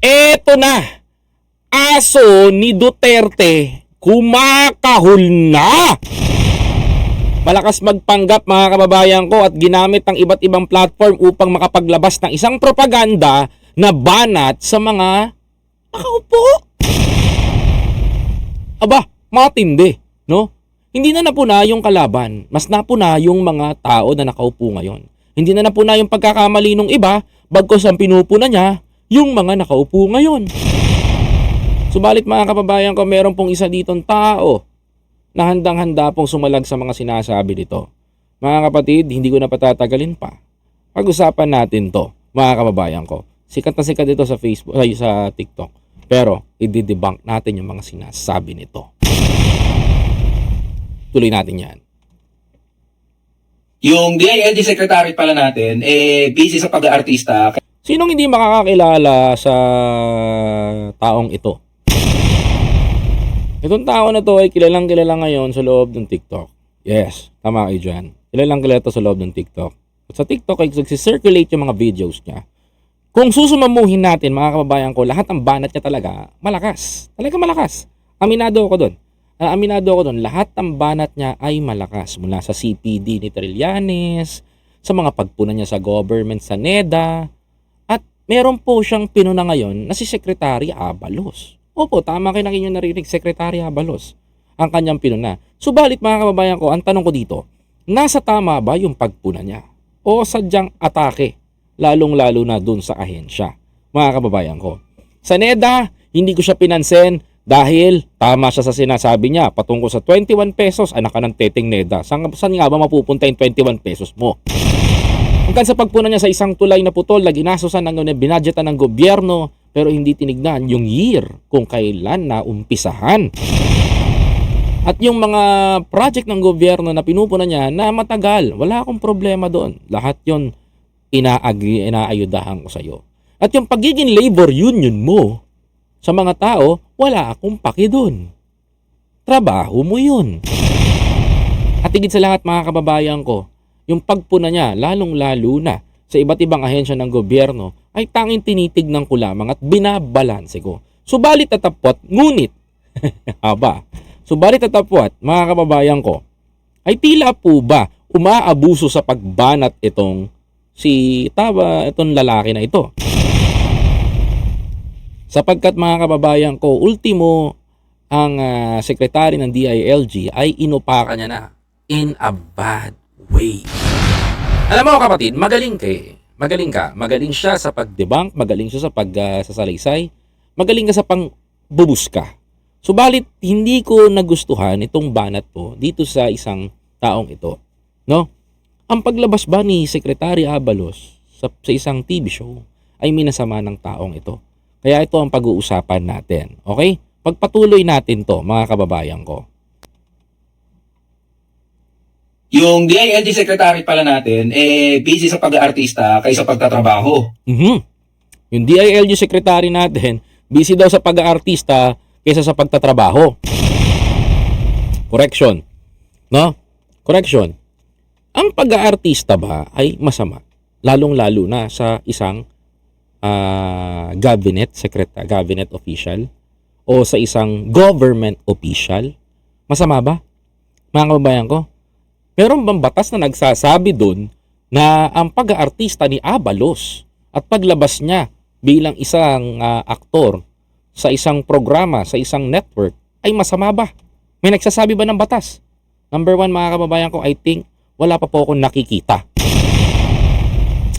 Eto na. Aso ni Duterte kumakahol na. Malakas magpanggap mga kababayan ko at ginamit ang iba't ibang platform upang makapaglabas ng isang propaganda na banat sa mga nakaupo. Aba, matindi, no? Hindi na napuna yung kalaban, mas napuna yung mga tao na nakaupo ngayon. Hindi na napuna yung pagkakamali ng iba, bagkos ang pinupuna niya, yung mga nakaupo ngayon. Subalit mga kababayan ko, meron pong isa ditong tao na handang-handa pong sumalag sa mga sinasabi nito. Mga kapatid, hindi ko na patatagalin pa. Pag-usapan natin to, mga kababayan ko. Sikat na sikat ito sa Facebook, ay sa TikTok. Pero, i-debunk natin yung mga sinasabi nito. Tuloy natin yan. Yung DILG secretary pala natin, eh, busy sa pag-aartista. Sinong hindi makakakilala sa taong ito? Itong tao na to ay kilalang kilala ngayon sa loob ng TikTok. Yes, tama kayo dyan. Kilalang kilala to sa loob ng TikTok. At sa TikTok ay nagsisirculate yung mga videos niya. Kung susumamuhin natin mga kababayan ko, lahat ng banat niya talaga malakas. Talaga malakas. Aminado ako doon. Ah, aminado ako doon. Lahat ng banat niya ay malakas. Mula sa CPD ni Trillanes, sa mga pagpuna niya sa government sa NEDA, meron po siyang pinuna ngayon na si Secretary Abalos. Opo, tama kayo na inyong narinig, Secretary Abalos ang kanyang pinuna. Subalit mga kababayan ko, ang tanong ko dito, nasa tama ba yung pagpuna niya? O sadyang atake, lalong-lalo na dun sa ahensya? Mga kababayan ko. Sa NEDA, hindi ko siya pinansin dahil tama siya sa sinasabi niya patungkol sa 21 pesos, anak ka ng teteng NEDA. Saan, saan nga ba mapupunta yung 21 pesos mo? Hanggang sa pagpuna niya sa isang tulay na putol na ginasusan ng binadgetan ng gobyerno pero hindi tinignan yung year kung kailan na umpisahan. At yung mga project ng gobyerno na pinupuna niya na matagal, wala akong problema doon. Lahat yon inaagi, inaayudahan ko sa iyo. At yung pagiging labor union mo sa mga tao, wala akong paki doon. Trabaho mo yun. At higit sa lahat mga kababayan ko, yung pagpuna niya, lalong-lalo na sa iba't ibang ahensya ng gobyerno, ay tanging tinitignan ko lamang at binabalanse ko. Subalit tatapot, ngunit, aba, subalit tatapot, mga kababayan ko, ay tila po ba umaabuso sa pagbanat itong si taba itong lalaki na ito. Sapagkat mga kababayan ko, ultimo ang ah, sekretary ng DILG ay inupakan niya na in a bad way. Alam mo kapatid, magaling ka eh. Magaling ka. Magaling siya sa pag-debunk, magaling siya sa pag-sasalaysay, magaling ka sa pang-bubuska. Subalit, hindi ko nagustuhan itong banat po dito sa isang taong ito. No? Ang paglabas ba ni Secretary Abalos sa, sa isang TV show ay minasama ng taong ito. Kaya ito ang pag-uusapan natin. Okay? Pagpatuloy natin to, mga kababayan ko. Yung DILG secretary pala natin, eh, busy sa pag-aartista kaysa pagtatrabaho. Mhm. Yung DILG secretary natin, busy daw sa pag-aartista kaysa sa pagtatrabaho. Correction. No? Correction. Ang pag-aartista ba ay masama? Lalong-lalo na sa isang ah, cabinet secretary, cabinet official o sa isang government official? Masama ba? Mga kababayan ko, meron bang batas na nagsasabi doon na ang pag-aartista ni Abalos at paglabas niya bilang isang ah, aktor sa isang programa, sa isang network, ay masama ba? May nagsasabi ba ng batas? Number one, mga kababayan ko, I think wala pa po akong nakikita.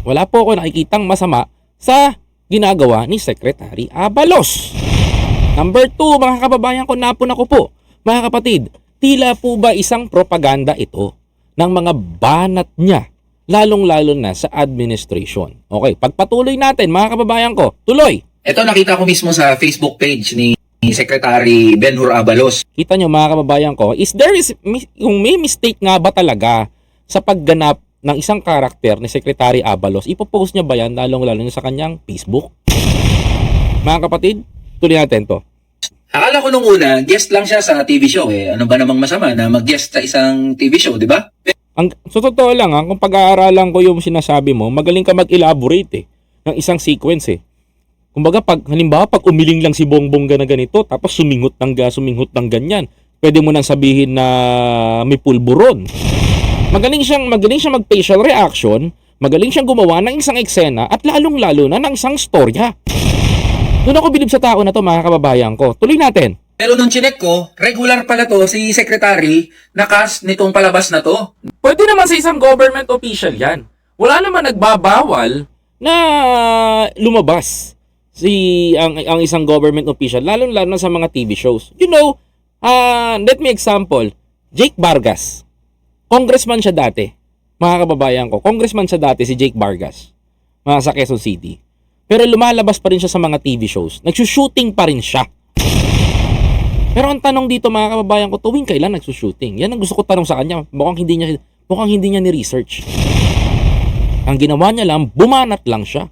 Wala po ako nakikitang masama sa ginagawa ni Secretary Abalos. Number two, mga kababayan ko, napuna ko po. Mga kapatid, tila po ba isang propaganda ito ng mga banat niya, lalong-lalo na sa administration. Okay, pagpatuloy natin, mga kababayan ko, tuloy! Ito nakita ko mismo sa Facebook page ni Secretary Benhur Abalos. Kita nyo mga kababayan ko, is there is, yung may mistake nga ba talaga sa pagganap ng isang karakter ni Secretary Abalos, ipopost niya ba yan lalong-lalo na sa kanyang Facebook? Mga kapatid, tuloy natin to. Akala ko nung una, guest lang siya sa TV show eh. Ano ba namang masama na mag-guest sa isang TV show, di ba? Ang, so totoo lang, ha, kung pag-aaralan ko yung sinasabi mo, magaling ka mag-elaborate eh, ng isang sequence eh. Kumbaga, pag, halimbawa, pag umiling lang si Bongbong na ganito, tapos suminghot ng, ga- suminghot ng ganyan, pwede mo nang sabihin na may pulburon. Magaling siyang, magaling siyang mag-facial reaction, magaling siyang gumawa ng isang eksena, at lalong-lalo na ng isang storya. Doon ako bilib sa tao na to, mga kababayan ko. Tuloy natin. Pero nung chinek ko, regular pala to si Secretary na cast nitong palabas na to. Pwede naman sa isang government official yan. Wala naman nagbabawal na lumabas si ang, ang isang government official, lalo-lalo na sa mga TV shows. You know, ah let me example, Jake Vargas. Congressman siya dati. Mga kababayan ko, congressman siya dati si Jake Vargas. Mga sa Quezon City. Pero lumalabas pa rin siya sa mga TV shows. Nagsushooting pa rin siya. Pero ang tanong dito mga kababayan ko, tuwing kailan nagsushooting? Yan ang gusto ko tanong sa kanya. Mukhang hindi niya, mukhang hindi niya ni-research. Ang ginawa niya lang, bumanat lang siya.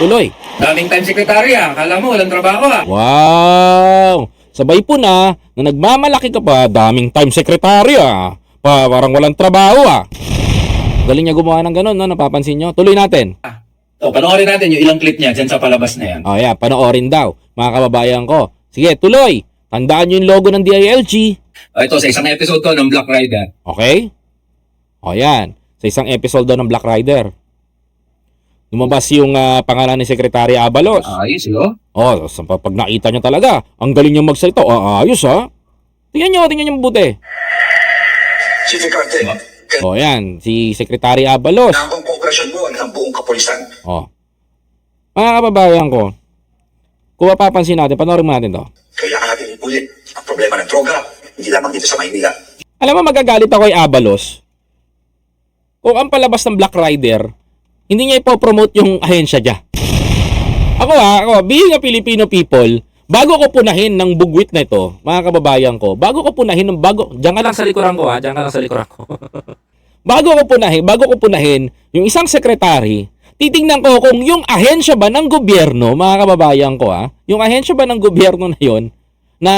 Tuloy. Daming time secretary ah. Akala mo walang trabaho ah. Wow! Sabay po na, na nagmamalaki ka pa, daming time secretary ah. Pa, parang walang trabaho ah. Galing niya gumawa ng ganun, no? Napapansin nyo? Tuloy natin. O, panoorin natin yung ilang clip niya dyan sa palabas na yan. O yeah, panoorin daw, mga kababayan ko. Sige, tuloy. Tandaan nyo yung logo ng DILG. O, ito, sa isang episode to ng Black Rider. Okay? O yan. Sa isang episode doon ng Black Rider. Lumabas yung ah, pangalan ni Secretary Abalos. Ayos, yun. Oh, sa pag nakita niya talaga, ang galing niya magsalita. Ah, ayos ha. Tingnan niyo, tingnan niyo mabuti. Si Ficarte, Oh, yan, si Secretary Abalos. kailangan kong kapulisan. Oh. Mga kababayan ko, kung mapapansin natin, panoorin natin to. Kailangan natin ipulit ang problema ng droga, hindi lamang dito sa Maynila. Alam mo, magagalit ako kay Abalos. Kung ang palabas ng Black Rider, hindi niya ipopromote yung ahensya niya. Ako ha, ako, being a Filipino people, bago ko punahin ng bugwit na ito, mga kababayan ko, bago ko punahin ng bago, diyan ka lang sa likuran ko ha, diyan ka lang sa likuran ko. bago ko punahin, bago ko punahin yung isang sekretary, titingnan ko kung yung ahensya ba ng gobyerno, mga kababayan ko ha, yung ahensya ba ng gobyerno na yon na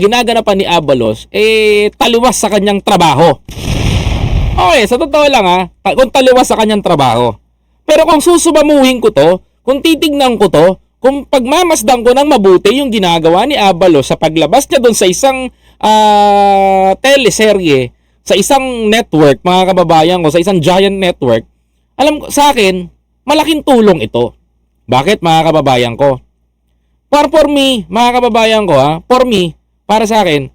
ginaganapan ni Abalos, eh, taliwas sa kanyang trabaho. Okay, sa totoo lang ha, kung taliwas sa kanyang trabaho. Pero kung susubamuhin ko to, kung titignan ko to, kung pagmamasdan ko ng mabuti yung ginagawa ni Abalos sa paglabas niya doon sa isang ah, teleserye, sa isang network, mga kababayan ko, sa isang giant network, alam ko, sa akin, malaking tulong ito. Bakit, mga kababayan ko? For, for me, mga kababayan ko ha, for me, para sa akin,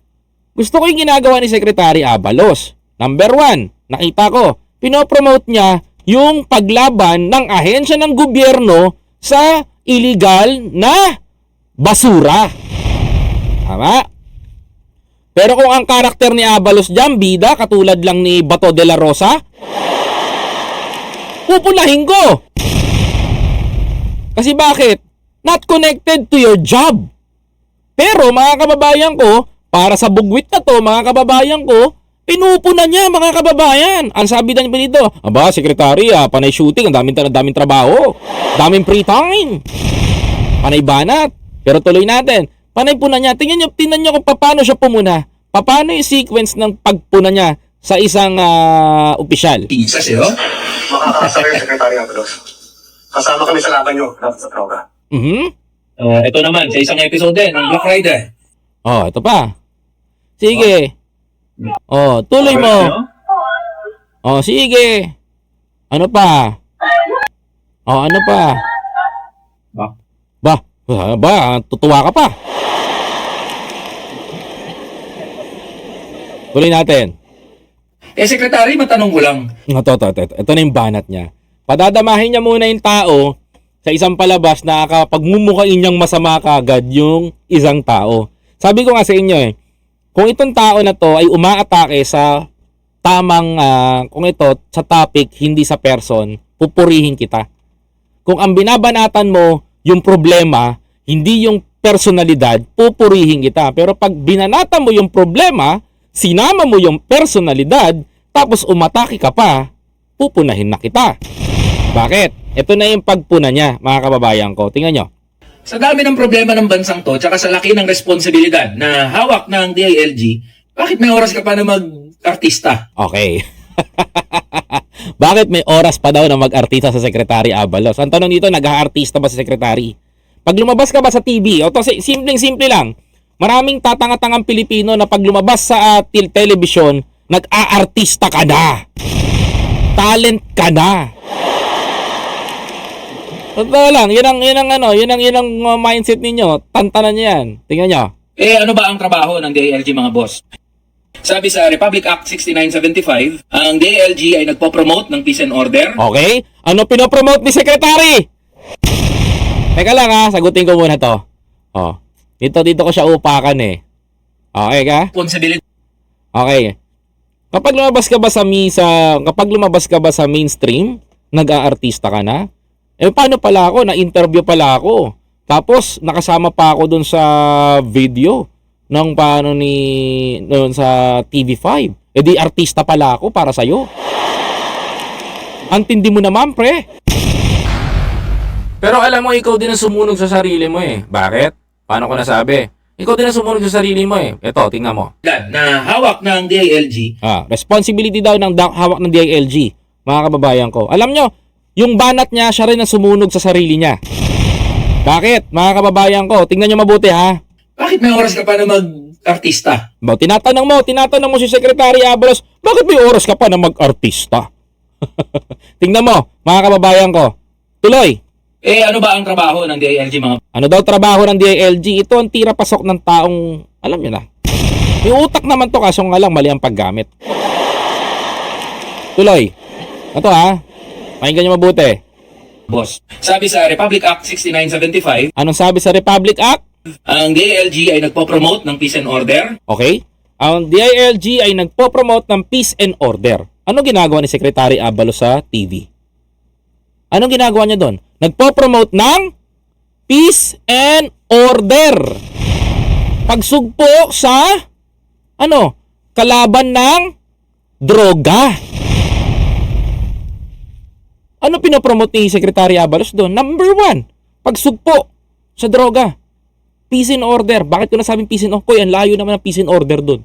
gusto ko yung ginagawa ni Secretary Abalos. Number one, nakita ko, pinopromote niya yung paglaban ng ahensya ng gobyerno sa illegal na basura. Tama? Pero kung ang karakter ni Abalos dyan, bida, katulad lang ni Bato de la Rosa, pupunahin ko. Kasi bakit? Not connected to your job. Pero mga kababayan ko, para sa bugwit na to, mga kababayan ko, pinupuna niya mga kababayan. Ang sabi na niya dito, aba, sekretary, ah, panay shooting, ang daming, daming trabaho, daming free time, panay banat. Pero tuloy natin, panay puna niya. Tingnan niyo, tingnan niyo kung paano siya pumuna. Paano yung sequence ng pagpuna niya sa isang ah, opisyal. Pisas eh, oh. Makakasama yung Secretary. Kasama kami sa laban nyo laban sa droga. Mhm. Uh, ito naman, sa isang episode din ng Black Rider. Oh, ito pa. Sige. Oh, tuloy mo. Oh, sige. Ano pa? Oh, ano pa? Ba? Ba, ba, ba tutuwa ka pa. Tuloy natin. Eh, Secretary, matanong ko lang. Ito, ito, ito, ito. Na yung banat niya. Padadamahin niya muna yung tao sa isang palabas na kapag mumukhain niyang masama kagad yung isang tao. Sabi ko nga sa inyo eh, kung itong tao na to ay umaatake sa tamang, ah, kung ito, sa topic, hindi sa person, pupurihin kita. Kung ang binabanatan mo yung problema, hindi yung personalidad, pupurihin kita. Pero pag binanatan mo yung problema, sinama mo yung personalidad, tapos umatake ka pa, pupunahin na kita. Bakit? Ito na yung pagpuna niya, mga kababayan ko. Tingnan nyo. Sa dami ng problema ng bansang to, tsaka sa laki ng responsibilidad na hawak ng DILG, bakit may oras ka pa na mag-artista? Okay. Bakit may oras pa daw na mag-artista sa Secretary Abalos? Ang tanong dito, nag-aartista ba si Secretary? Pag lumabas ka ba sa TV, o to, si- simpleng-simple lang, maraming tatanga-tangang Pilipino na pag lumabas sa uh, til- television, nag-aartista ka na. Talent ka na. Totoo lang, yun ang, yun ang ano, yun ang, yun ang uh, mindset ninyo. Tantanan niyo yan. Tingnan nyo. Eh ano ba ang trabaho ng DILG mga boss? Sabi sa Republic Act 6975, ang DILG ay nagpo-promote ng peace and order, Okay? Ano pinopromote ni Secretary? Teka lang ha, sagutin ko muna to. Oh. Dito, dito ko siya upakan eh. Okay ka? responsibility Okay. Kapag lumabas ka ba sa misa, kapag lumabas ka ba sa mainstream, nag-aartista ka na? Eh paano pala ako? Na-interview pala ako. Tapos nakasama pa ako dun sa video ng paano ni noon sa TV5. Eh di artista pala ako para sa Antindi mo naman, pre. Pero alam mo, ikaw din ang sumunog sa sarili mo eh. Bakit? Paano ko nasabi? Ikaw din ang sumunog sa sarili mo eh. Ito, tingnan mo. na hawak ng DILG Ah, responsibility daw ng da- hawak ng DILG, mga kababayan ko. Alam nyo, yung banat niya, siya rin ang sumunog sa sarili niya. Bakit? Mga kababayan ko, tingnan nyo mabuti ha. Bakit may oras ka pa na mag-artista? Ba, tinatanong mo, tinatanong mo si Secretary Abalos, bakit may oras ka pa na mag-artista? tingnan mo, mga kababayan ko. Tuloy, Eh ano ba ang trabaho ng DILG mga ano daw trabaho ng DILG? Ito ang tira pasok ng taong, alam nyo na. May utak naman to kaso nga lang mali ang paggamit. Tuloy. Ito ha. Pakinggan nyo mabuti. boss? Sabi sa Republic Act 6975, Anong sabi sa Republic Act? ang DILG ay nagpo-promote ng peace and order, Okay? Ang DILG ay nagpo-promote ng peace and order. Ano ginagawa ni Secretary Abalos sa TV? Anong ginagawa niya doon? Nagpo-promote ng peace and order. Pagsugpo sa ano? Kalaban ng droga. Ano pinopromote ni Secretary Abalos doon? Number one, pagsugpo sa droga. Peace and order. Bakit ko nasabing peace and order? Koy, ang layo naman ng peace and order doon.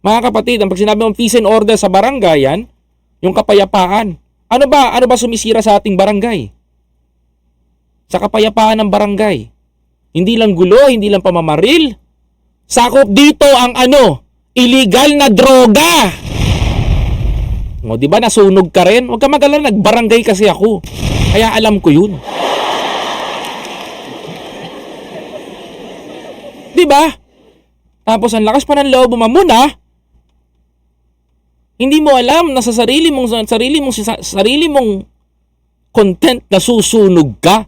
Mga kapatid, ang pag sinabi mong peace and order sa barangay yan, yung kapayapaan. Ano ba? Ano ba sumisira sa ating barangay? Sa kapayapaan ng barangay. Hindi lang gulo, hindi lang pamamaril. Sakop dito ang ano, illegal na droga. O, di ba nasunog ka rin? Huwag ka magalala, nagbarangay kasi ako. Kaya alam ko yun. Di ba? Tapos ang lakas pa ng loob mo. Hindi mo alam na sa sarili mong sa sarili mong sa sarili mong content na susunog ka.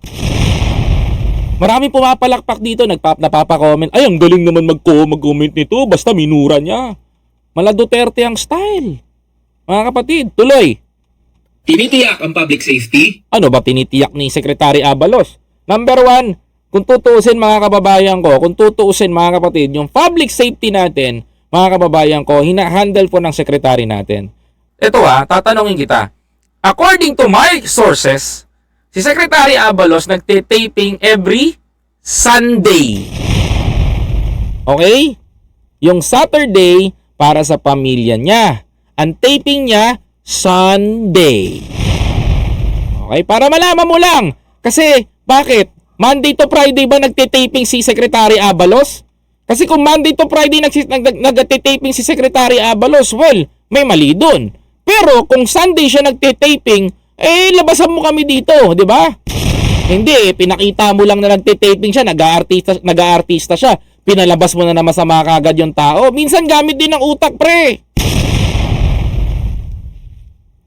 Marami pumapalakpak dito, nagpap napapa-comment. Ay, ang galing naman mag-co- mag-comment nito, basta minura niya. Mala Duterte ang style. Mga kapatid, tuloy. tinitiyak ang public safety, Ano ba tinitiyak ni Secretary Abalos? Number one, kung tutuusin mga kababayan ko, kung tutuusin mga kapatid, yung public safety natin, mga kababayan ko, hina-handle po ng secretary natin. Ito ah, tatanungin kita. According to my sources, si Secretary Abalos nagte-taping every Sunday. Okay? Yung Saturday para sa pamilya niya. Ang taping niya, Sunday. Okay, para malaman mo lang. Kasi, bakit? Monday to Friday ba nagtitaping si Secretary Abalos? Kasi kung Monday to Friday nagtitaping si Secretary Abalos, well, may mali dun. Pero kung Sunday siya nagtitaping, eh, labasan mo kami dito, di ba? Hindi, eh, pinakita mo lang na nagtitaping siya, nag-aartista, nag-aartista siya. Pinalabas mo na na masama kagad yung tao. Minsan gamit din ng utak, pre.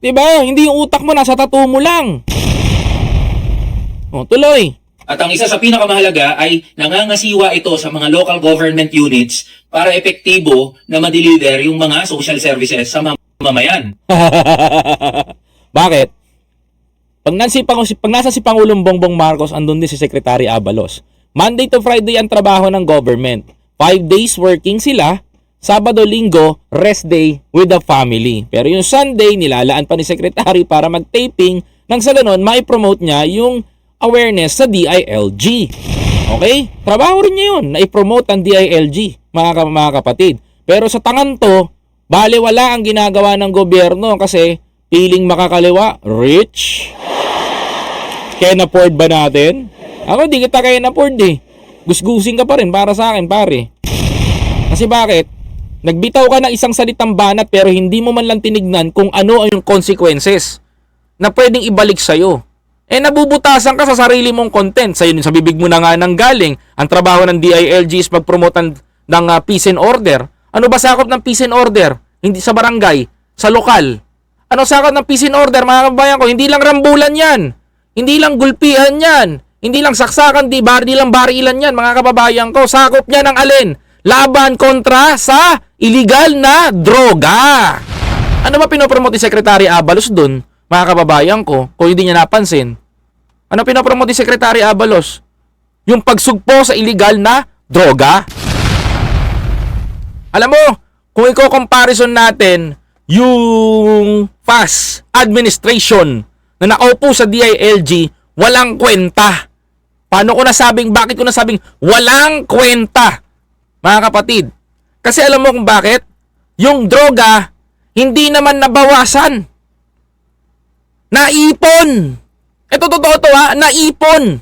Diba? Hindi yung utak mo, nasa tattoo mo lang. O, tuloy. At ang isa sa pinakamahalaga ay nangangasiwa ito sa mga local government units para epektibo na ma-deliver yung mga social services sa mam- mamamayan. Bakit? Pag, nansi, pag, pag nasa si Pangulong Bongbong Marcos, andun din si Secretary Abalos. Monday to Friday ang trabaho ng government. Five days working sila. Sabado, Linggo, rest day with the family. Pero yung Sunday, nilalaan pa ni Secretary para mag-taping nang sa ganun, mai-promote niya yung awareness sa DILG. Okay? Trabaho rin niya yun, na i-promote ang DILG, mga, mga kapatid. Pero sa tangan to, bale wala ang ginagawa ng gobyerno kasi piling makakaliwa, rich. Kaya na-afford ba natin? Ako, di kita kaya na-afford eh. Gusgusin ka pa rin para sa akin, pare. Kasi bakit? Nagbitaw ka ng isang salitang banat pero hindi mo man lang tinignan kung ano ang yung consequences na pwedeng ibalik sa'yo. Eh nabubutasan ka sa sarili mong content. Sa, sa bibig mo na nga nang galing. Ang trabaho ng DILG is mag-promote ng, ah, peace and order. Ano ba sakop ng peace and order? Hindi sa barangay, sa lokal. Ano sakop ng peace and order mga kabayan ko? Hindi lang rambulan yan. Hindi lang gulpihan yan. Hindi lang saksakan, di, bar, di lang barilan yan mga kababayan ko. Sakop niya ng alin? Laban kontra sa illegal na droga. Ano ba pinopromote ni Secretary Abalos dun? Mga kababayan ko, kung hindi niya napansin. Ano pinopromote ni Secretary Abalos? Yung pagsugpo sa illegal na droga. Alam mo, kung i-comparison natin yung FAS administration na nakaupo sa DILG, walang kwenta. Paano ko nasabing, bakit ko nasabing walang kwenta? Mga kapatid, kasi alam mo kung bakit? Yung droga, hindi naman nabawasan. Naipon. Ito totoo to ha, naipon.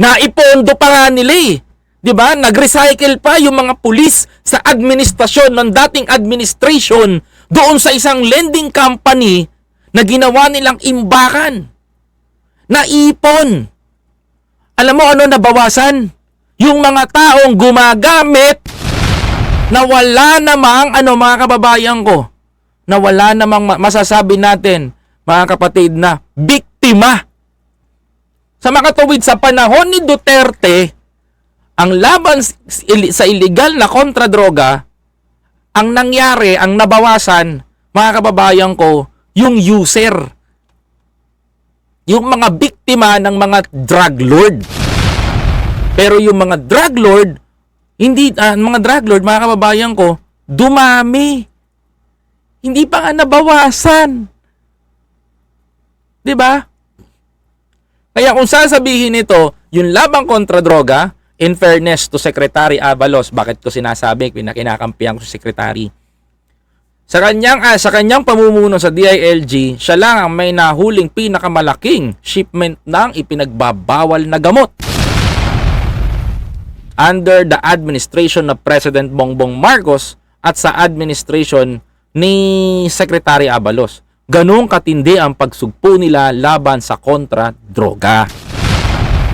Naipondo pa nga nila eh. 'Di ba? Nag-recycle pa yung mga pulis sa administrasyon ng dating administration doon sa isang lending company na ginawa nilang imbakan. Naipon. Alam mo ano nabawasan? Yung mga taong gumagamit na wala namang ano mga kababayan ko na wala namang ma- masasabi natin mga kapatid na biktima sa makatuwid sa panahon ni Duterte ang laban sa illegal na kontra-droga ang nangyari, ang nabawasan mga kababayan ko yung user. Yung mga biktima ng mga drug lord. Pero yung mga drug lord hindi ah, mga drug lord mga kababayan ko dumami. Hindi pa nga nabawasan. 'di ba kaya kung sasabihin nito yung labang kontra droga in fairness to Secretary Abalos. Bakit ko sinasabi? Pinakinakampihan ko si Secretary. Sa kanyang ah, sa kanyang pamumuno sa DILG, siya lang ang may nahuling pinakamalaking shipment ng ipinagbabawal na gamot. Under the administration of President Bongbong Marcos at sa administration ni Secretary Abalos. Ganong katindi ang pagsugpo nila laban sa kontra-droga.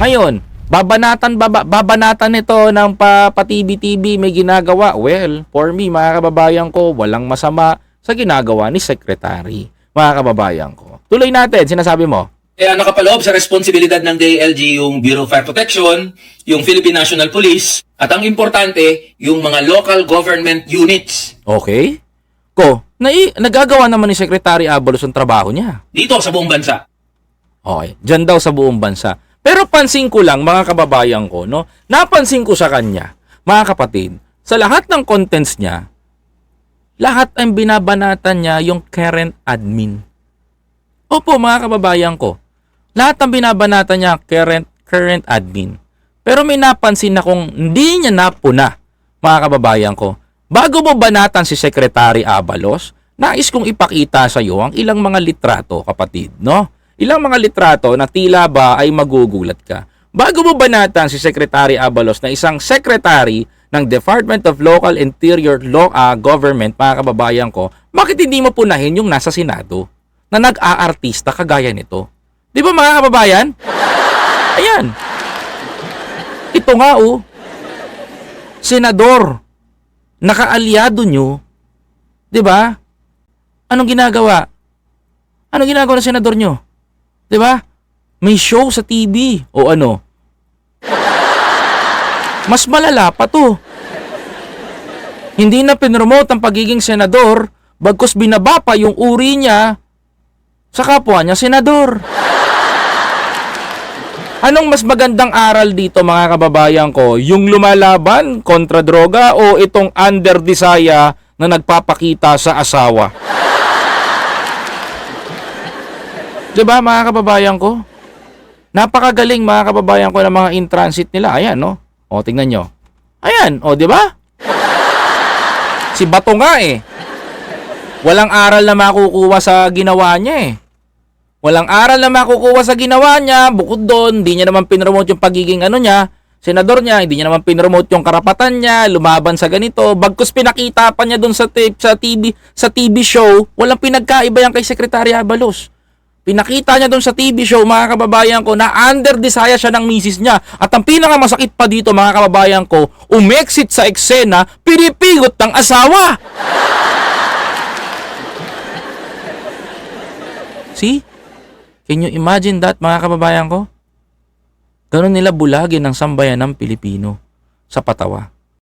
Ngayon, babanatan baba, babanatan nito ng pa, pa TV-TV may ginagawa. Well, for me, mga kababayan ko, walang masama sa ginagawa ni Secretary. Mga kababayan ko. Tuloy natin, sinasabi mo. Kaya nakapaloob sa responsibilidad ng DILG yung Bureau of Fire Protection, yung Philippine National Police, at ang importante, yung mga local government units Okay? Ko, nai, nagagawa naman ni Secretary Abalos ang trabaho niya. dito sa buong bansa. Okay, dyan daw sa buong bansa. Pero pansin ko lang, mga kababayan ko, no? Napansin ko sa kanya, mga kapatid, sa lahat ng contents niya, lahat ang binabanatan niya yung current admin. Opo, mga kababayan ko, lahat ang binabanatan niya current, current admin. Pero may napansin na kung hindi niya napuna, mga kababayan ko, bago mo banatan si Secretary Abalos, nais kong ipakita sa iyo ang ilang mga litrato, kapatid, no? Ilang mga litrato na tila ba ay magugulat ka. Bago mo banatan si Secretary Abalos na isang secretary ng Department of Local Interior Law ah, Government, mga kababayan ko, bakit hindi mo punahin yung nasa Senado na nag-aartista kagaya nito? Di ba mga kababayan? Ayan. Ito nga oh. Senador. Nakaalyado nyo. Di ba? Anong ginagawa? Anong ginagawa ng senador nyo? Di ba? May show sa TV. O ano? Mas malala pa to. Hindi na pinromote ang pagiging senador, bagkus binaba pa yung uri niya sa kapwa niya senador. Anong mas magandang aral dito mga kababayan ko? Yung lumalaban kontra droga o itong under desire na nagpapakita sa asawa? 'Di ba mga kababayan ko? Napakagaling mga kababayan ko ng mga in transit nila. Ayan, no? O, tingnan nyo. Ayan, o, di ba? Si Bato nga eh. Walang aral na makukuha sa ginawa niya eh. Walang aral na makukuha sa ginawa niya. Bukod doon, hindi niya naman pinromote yung pagiging ano niya, senador niya, hindi niya naman pinromote yung karapatan niya, lumaban sa ganito. Bagkus pinakita pa niya doon sa, sa TV sa TV show, walang pinagkaiba yan kay Secretary Abalos. Pinakita niya doon sa TV show, mga kababayan ko, na under desire siya ng misis niya. At ang pinakamasakit pa dito, mga kababayan ko, umexit sa eksena, pinipigot ng asawa. See? Can you imagine that, mga kababayan ko? Ganon nila bulagin ang sambayan ng Pilipino sa patawa.